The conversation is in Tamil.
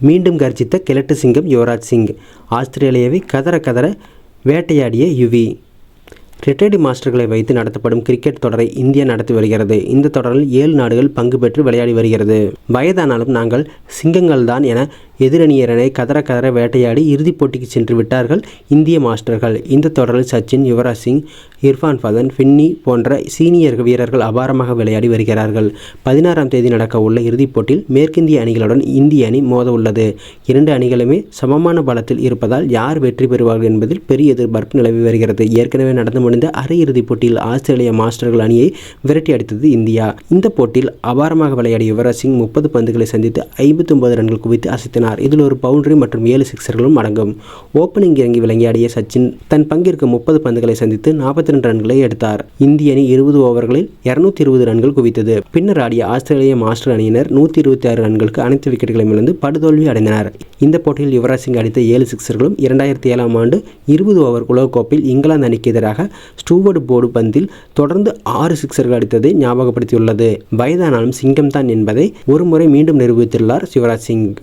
மீண்டும் கர்ஜித்த கிழட்டு சிங்கம் யுவராஜ் சிங். ஆஸ்திரேலியாவை கதற கதற வேட்டையாடிய யுவி. ரிட்டையர்டு மாஸ்டர்களை வைத்து நடத்தப்படும் கிரிக்கெட் தொடரை இந்தியா நடத்தி வருகிறது. இந்த தொடரில் ஏழு நாடுகள் பங்கு பெற்று விளையாடி வருகிறது. வயதானாலும் நாங்கள் சிங்கங்கள் தான் என எதிரணியரனை கதற கதற வேட்டையாடி இறுதிப் போட்டிக்கு சென்று விட்டார்கள் இந்திய மாஸ்டர்கள். இந்த தொடரில் சச்சின் யுவராஜ் சிங் இர்ஃபான் பதன் ஃபின்னி போன்ற சீனியர் வீரர்கள் அபாரமாக விளையாடி வருகிறார்கள். பதினாறாம் தேதி நடக்க உள்ள இறுதிப் போட்டியில் மேற்கிந்திய அணிகளுடன் இந்திய அணி மோத உள்ளது இரண்டு அணிகளுமே சமமான பலத்தில் இருப்பதால் யார் வெற்றி பெறுவார்கள் என்பதில் பெரிய எதிர்பார்ப்பு நிலவி வருகிறது. ஏற்கனவே நடந்து முடிந்த அரையிறுதிப் போட்டியில் ஆஸ்திரேலிய மாஸ்டர்கள் அணியை விரட்டி அடித்தது இந்தியா. இந்த போட்டியில் அபாரமாக விளையாடிய யுவராஜ் சிங் முப்பது பந்துகளை சந்தித்து ஐம்பத்தி ஒன்பது ரன்கள் குவித்து அசத்தினார். இதில் ஒரு பவுண்டரி மற்றும் ஏழு சிக்ஸர்களும் அடங்கும். ஓப்பனிங் இறங்கி விளையாடிய சச்சின் தன் பங்கிற்கு முப்பது பந்துகளை சந்தித்து நாற்பத்தி ரெண்டு ரன்களை எடுத்தார். இந்திய அணி இருபது ஓவர்களில் இருநூத்தி இருபது ரன்கள் குவித்தது. பின்னர் ஆடிய ஆஸ்திரேலிய மாஸ்டர் அணியினர் நூற்றி இருபத்தி ஆறு ரன்களுக்கு அனைத்து விக்கெட்டுகளையும் இழந்து படுதோல்வி அடைந்தனர். இந்த போட்டியில் யுவராஜ் சிங் அடித்த ஏழு சிக்சர்களும் இரண்டாயிரத்தி ஏழாம் ஆண்டு இருபது ஓவர் உலகக்கோப்பையில் இங்கிலாந்து அணிக்கு எதிராக ஸ்டூவர்ட் போர்டு பந்தில் தொடர்ந்து ஆறு சிக்சர்கள் அடித்ததை ஞாபகப்படுத்தியுள்ளது. வயதானாலும் சிங்கம்தான் என்பதை ஒருமுறை மீண்டும் நிரூபித்துள்ளார் சிவராஜ் சிங்.